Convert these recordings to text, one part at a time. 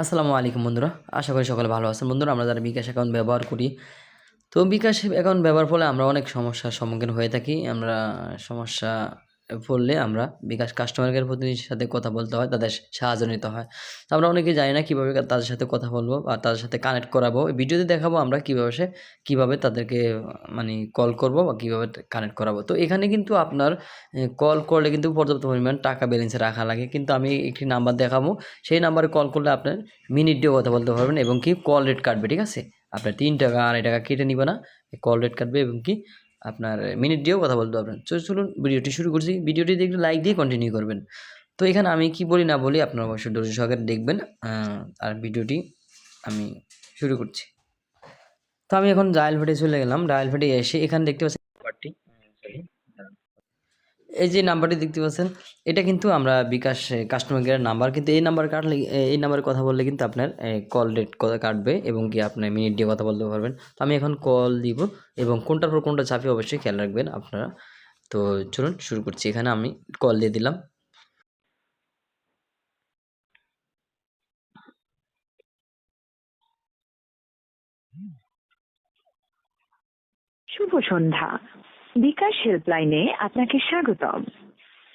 আসসালামু আলাইকুম বন্ধুরা, আশা করি সকলে ভালো আছেন। বন্ধুরা, আমরা যারা বিকাশ অ্যাকাউন্ট ব্যবহার করি, তো বিকাশ অ্যাকাউন্ট ব্যবহার ফলে আমরা অনেক সমস্যার সম্মুখীন হয়ে থাকি। আমরা সমস্যা পড়লে আমরা বিকাশ কাস্টমার কেয়ার প্রতিনিধির সাথে কথা বলতে হয়, তাদের সাহায্য নিতে হয়। তো আমরা অনেকে জানি না কীভাবে তাদের সাথে কথা বলব বা তাদের সাথে কানেক্ট করাবো। ভিডিওতে দেখাবো আমরা কীভাবে সে, কীভাবে তাদেরকে মানে কল করব বা কীভাবে কানেক্ট করাবো। তো এখানে কিন্তু আপনার কল করলে কিন্তু পর্যাপ্ত পরিমাণ টাকা ব্যালেন্সে রাখা লাগে। কিন্তু আমি একটি নাম্বার দেখাবো। সেই নাম্বারে কল করলে আপনার মিনিট দিয়েও কথা বলতে পারবেন এবং কি কল রেট কাটবে, ঠিক আছে? আপনার তিন টাকা, আড়াই টাকা কেটে নিবে না। কল রেট কাটবে এবং কি আপনার মিনিট দিয়েও কথা বলতে পারবেন। তো চলুন ভিডিওটি শুরু করছি। ভিডিওটি দেখলে লাইক দিয়ে কন্টিনিউ করবেন। তো এখানে আমি কি বলি না বলি আপনারা অবশ্যই ধৈর্য সহকারে দেখবেন। আর ভিডিওটি আমি শুরু করছি। তো আমি এখন ডায়াল ফেটে চলে গেলাম। ডায়াল ফেটে এসে এখানে দেখতে নাম্বারটি এই যে নাম্বারটি দেখতে পাচ্ছেন, এটা কিন্তু আমরা বিকাশ কাস্টমার কেয়ার নাম্বার কিন্তু এই নাম্বার কাটলে এই নাম্বারে কথা বললে কিন্তু আপনার কল রেট কাটবে এবং কি আপনার মিনিট দিয়ে কথা বলতে পারবেন। তো আমি এখন কল দিব এবং কোনটার পর কোনটা চাপি অবশ্যই খেয়াল রাখবেন আপনারা। তো চলুন শুরু করছি, এখানে আমি কল দিয়ে দিলাম। শুভ সন্ধ্যা। বিকাশ হেল্পলাইনে আপনাকে স্বাগতম।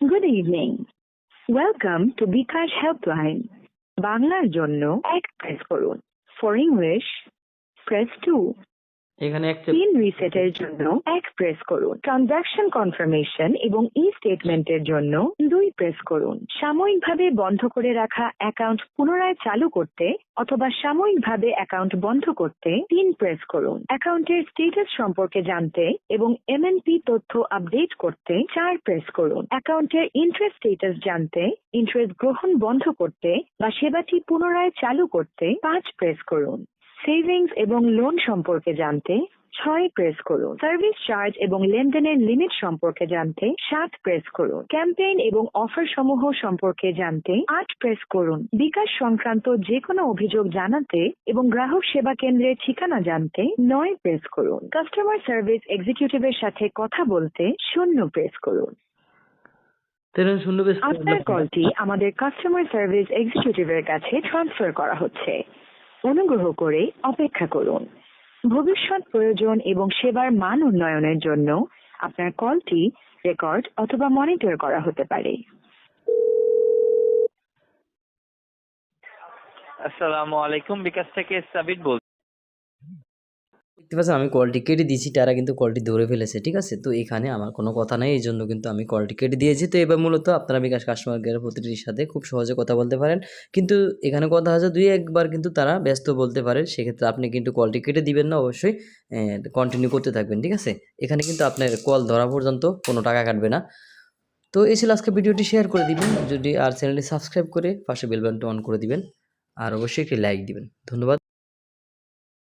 Good evening welcome to bKash helpline. বাংলার জন্য এক প্রেস করুন। ফর ইংলিশ প্রেস টু এখানে পিন রিসেটের জন্য এক প্রেস করুন। ট্রানজাকশন কনফার্মেশন এবং ই স্টেটমেন্টের জন্য দুই প্রেস করুন। সাময়িকভাবে বন্ধ করে রাখা অ্যাকাউন্ট পুনরায় চালু করতে অথবা সাময়িকভাবে অ্যাকাউন্ট বন্ধ করতে তিন প্রেস করুন। অ্যাকাউন্টের স্টেটাস সম্পর্কে জানতে এবং এমএনপি তথ্য আপডেট করতে চার প্রেস করুন। অ্যাকাউন্টের ইন্টারেস্ট স্টেটাস জানতে ইন্টারেস্ট গ্রহণ বন্ধ করতে বা সেবাটি পুনরায় চালু করতে পাঁচ প্রেস করুন। সেভিংস এবং লোন সম্পর্কে জানতে ছয় প্রেস করুন। সার্ভিস চার্জ এবং লেনদেনের লিমিট সম্পর্কে জানতে সাত প্রেস করুন। ক্যাম্পেইন এবং অফার সমূহ সম্পর্কে জানতে আট প্রেস করুন। বিকাশ সংক্রান্ত যে কোনো অভিযোগ জানাতে এবং গ্রাহক সেবা কেন্দ্রের ঠিকানা জানতে নয় প্রেস করুন। কাস্টমার সার্ভিস এক্সিকিউটিভের সাথে কথা বলতে শূন্য প্রেস করুন। আপনার কলটি আমাদের কাস্টমার সার্ভিস এক্সিকিউটিভের কাছে ট্রান্সফার করা হচ্ছে। অনুগ্রহ করে অপেক্ষা করুন। ভবিষ্যৎ প্রয়োজন এবং সেবার মান উন্নয়নের জন্য আপনার কলটি রেকর্ড অথবা মনিটর করা হতে পারে। আসসালামু আলাইকুম, বিকাশ থেকে সাবিত বল দেখতে পাচ্ছেন আমি কলটি কেটে দিয়েছি, তারা কিন্তু কলটি ধরে ফেলেছে, ঠিক আছে? তো এখানে আমার কোনো কথা নেই, এই জন্য কিন্তু আমি কলটি কেটে দিয়েছি। তো এবার মূলত আপনারা বিকাশ কাস্টমার কেয়ার প্রতিটির সাথে খুব সহজে কথা বলতে পারেন। কিন্তু এখানে কথা আছে, দুই একবার কিন্তু তারা ব্যস্ত বলতে পারে, সেক্ষেত্রে আপনি কিন্তু কলটি কেটে দিবেন না, অবশ্যই কন্টিনিউ করতে থাকবেন, ঠিক আছে? এখানে কিন্তু আপনার কল ধরা পর্যন্ত কোনো টাকা কাটবে না। তো এই ছিল আজকে ভিডিওটি শেয়ার করে দিবেন, যদি আর চ্যানেলটি সাবস্ক্রাইব করে পাশে বেল বাটনটা অন করে দিবেন, আর অবশ্যই একটি লাইক দিবেন। ধন্যবাদ।